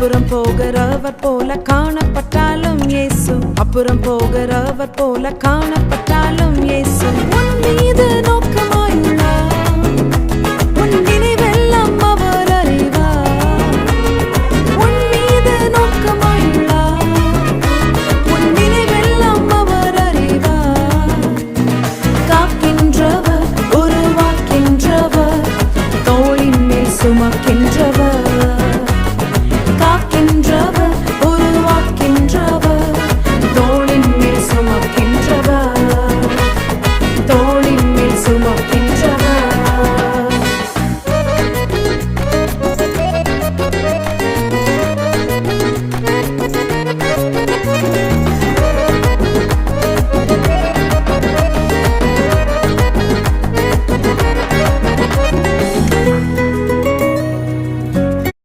அப்புறம் போகிறவர் போல காணப்பட்டாலும் இயேசு. அப்புறம் போகிறவர் போல காணப்பட்டாலும் இயேசு.